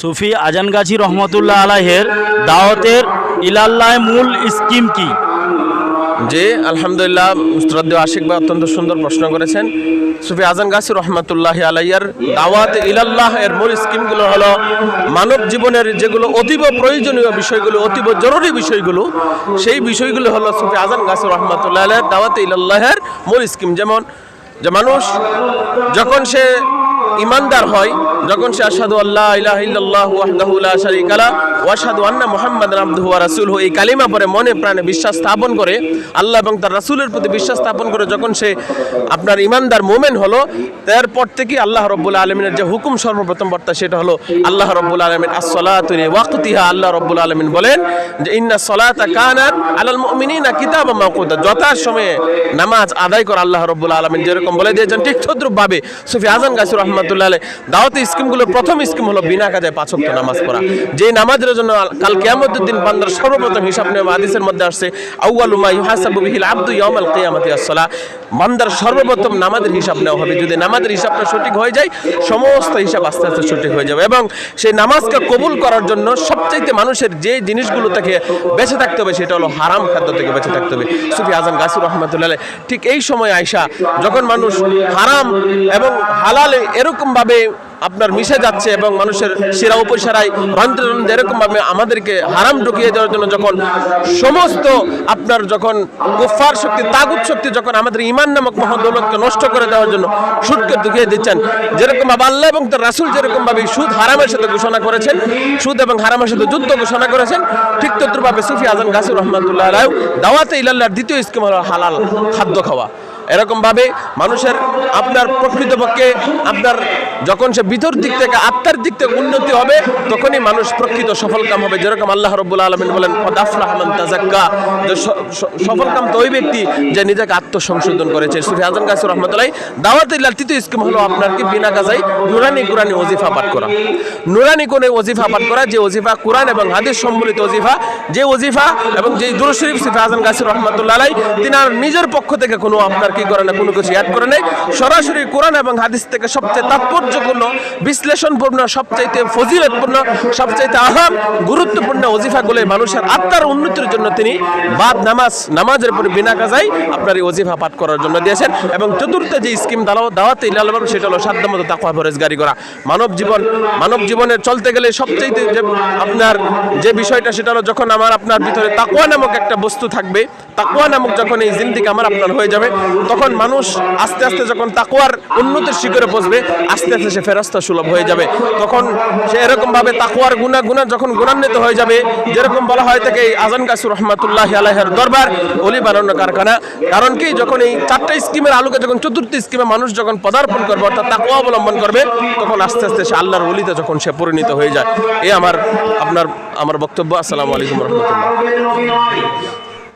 সুফি আজানগাছি রহমতুল্লাহ আলাহের দাওয়াতের ইলাল্লাহ মূল স্কিম কি? যে আলহামদুলিল্লাহ শ্রদ্ধেয় আশিক ভাই অত্যন্ত সুন্দর প্রশ্ন করেছেন। সুফি আজান গাছি রহমতুল্লাহ আলাইয়ার দাওয়াত ইলাল্লাহ এর মূল স্কিমগুলো হলো মানব জীবনের যেগুলো অতীব প্রয়োজনীয় বিষয়গুলো, অতীব জরুরি বিষয়গুলো, সেই বিষয়গুলো হলো সুফি আজান গাছি রহমতুল্লাহ আলাইয়ের দাওয়াত ইলাল্লাহের মূল স্কিম। যেমন, যে মানুষ যখন সে ইমানদার হয় যখন সে আসাদু আল্লাহ ইলাহ ইল্লাল্লাহ ওয়াহদাহু লা শারীকা লা ওয়া আন্না মুহাম্মাদান আবদুহু ওয়া রাসূলুহু, এই কালিমা পরে মনে প্রাণে বিশ্বাস স্থাপন করে, আল্লাহ এবং তার রাসূলের প্রতি বিশ্বাস স্থাপন করে যখন সে আপনার ইমানদার মোমেন হলো, তারপর থেকে আল্লাহ রব্বুল আলমিনের যে হুকুম সর্বপ্রথম বার্তা সেটা হলো, আল্লাহ রব্বুল আলমিন আসসালাতু ওয়াক্তিহা আল্লাহ রব্বুল আলমিন বলেন যে, ইন্না সলাতা কানাত আলাল মুমিনিনা কিতাবা মাওকুতা যথা সময়ে নামাজ আদায় করে আল্লাহ রব্বুল আলমিন। যেরকম বলে দিয়েছেন ঠিক তদ্রুপভাবে সুফি আজান গাছুর রহমতুল্লাহ দাওয়াতি স্কিমগুলোর প্রথম স্কিম হলো বিনা কাজে পাঁচক্ত নামাজ পড়া। যে নামাজের জন্য কাল কিয়ামতের বান্দার সর্বপ্রথম হিসাব নেওয়া হাদিসের মধ্যে আসছে, আউয়ালু মা ইউহাসাবু বিহিল আবদু ইয়াউমাল কিয়ামাতি আসসালাহ বান্দার সর্বপ্রথম নামাজের হিসাব নেওয়া হবে। যদি নামাজের হিসাবটা সঠিক হয়ে যায়, সমস্ত হিসাব আস্তে আস্তে সঠিক হয়ে যাবে এবং সেই নামাজকে কবুল করার জন্য সবচাইতে মানুষের যে জিনিসগুলো থেকে বেঁচে থাকতে হবে, সেটা হলো হারাম খাদ্য থেকে বেঁচে থাকতে হবে। সুফি আজম গাছুর রহমতুল্লাহ ঠিক এই সময় আয়সা যখন মানুষ হারাম এবং হালালে এরকমভাবে আপনার মিশে যাচ্ছে এবং মানুষের শিরা উপসারায় রন্ধ্রে রন্ধ্রে এরকমভাবে আমাদেরকে হারাম ঢুকিয়ে দেওয়ার জন্য যখন সমস্ত আপনার যখন কুফার শক্তি, তাগুত শক্তি যখন আমাদের ইমান নামক মহাদৌলতকে নষ্ট করে দেওয়ার জন্য সুদকে ঢুকিয়ে দিচ্ছেন যেরকম ভাবে আল্লাহ এবং তার রাসুল যেরকম ভাবে সুদ হারামের সাথে ঘোষণা করেছেন, সুদ এবং হারামের সাথে যুদ্ধ ঘোষণা করেছেন, ঠিক তদ্রুপভাবে সুফি আজম গাছুর রহমতুল্লাহ রায় দাওয়াতে ইলাল্লাহর দ্বিতীয় স্কিম হলো হালাল খাদ্য খাওয়া। এরকমভাবে মানুষের আপনার প্রকৃতপক্ষে আপনার যখন সে ভিতর দিক থেকে আত্মার দিক থেকে উন্নতি হবে, তখনই মানুষ প্রকৃত সফলকাম হবে। যেরকম আল্লাহ রব্বুল আলমিন বলেন কদাফরাহমান তাজাক্কা সফলকাম তো ওই ব্যক্তি যে নিজেকে আত্মসংশোধন করেছে। সুফি আজম গাছুর রহমতুল্লাহ দাওয়াতিল্লাহ তৃতীয় স্কিম হলো আপনার কি বিনা কাজাই নুরানি কুরানি ওজিফা পাঠ করা। নুরানি কোনে ওজিফা পাঠ করা, যে ওজিফা কোরআন এবং হাদিস সম্বলিত ওজিফা, যে ওজিফা এবং যে দুরুদ শরীফ সুফি আজম গাছুর রহমতুল্লাহ আর নিজের পক্ষ থেকে কোনো আপনার কি করে না কোনো কিছু অ্যাড করে নেই। সরাসরি কোরআন এবং হাদিস থেকে সবচেয়ে তাৎপর্যপূর্ণ বিশ্লেষণপূর্ণ, সবচাইতে ফজিলতপূর্ণ, সবচাইতে আহাম গুরুত্বপূর্ণ ওজিফাগুলো মানুষের আত্মার উন্নতির জন্য তিনি বাদ নামাজ, নামাজের পরে বিনা কাজাই আপনার এই ওজিফা পাঠ করার জন্য দিয়েছেন। এবং চতুর্থ যে স্কিম দালাও দাওয়াতে ইলালবাব সেটা হলো সাধ্যমতো তাকওয়া ফরেজগারি করা। মানব জীবন মানব জীবনে চলতে গেলে সবচাইতে যে আপনার যে বিষয়টা, সেটা হলো যখন আমার আপনার ভিতরে তাকওয়া নামক একটা বস্তু থাকবে, তাকওয়া নামক যখন এই জিন্দিকে আমার আপনার হয়ে যাবে, তখন মানুষ আস্তে আস্তে যখন তাকওয়ার উন্নতির শিখরে বসবে, আস্তে আস্তে সে ফেরস্তা সুলভ হয়ে যাবে। তখন সে এরকম ভাবে তাকওয়ার গুণা গুণা যখন গুণান্বিত হয়ে যাবে, যেরকম বলা হয় এই আজান কাসুর রহমাতুল্লাহ আলাহের দরবার, অলি বানানো কারখানা। কারণ কি? যখন এই চারটা স্কিমের আলোকে যখন চতুর্থ স্কিমে মানুষ যখন পদার্পণ করবে, অর্থাৎ তাকুয়া অবলম্বন করবে, তখন আস্তে আস্তে সে আল্লাহর অলিতে যখন সে পরিণত হয়ে যায়। এ আমার, আপনার, আমার বক্তব্য। আসসালামু আলাইকুম রহমতুল্লাহ।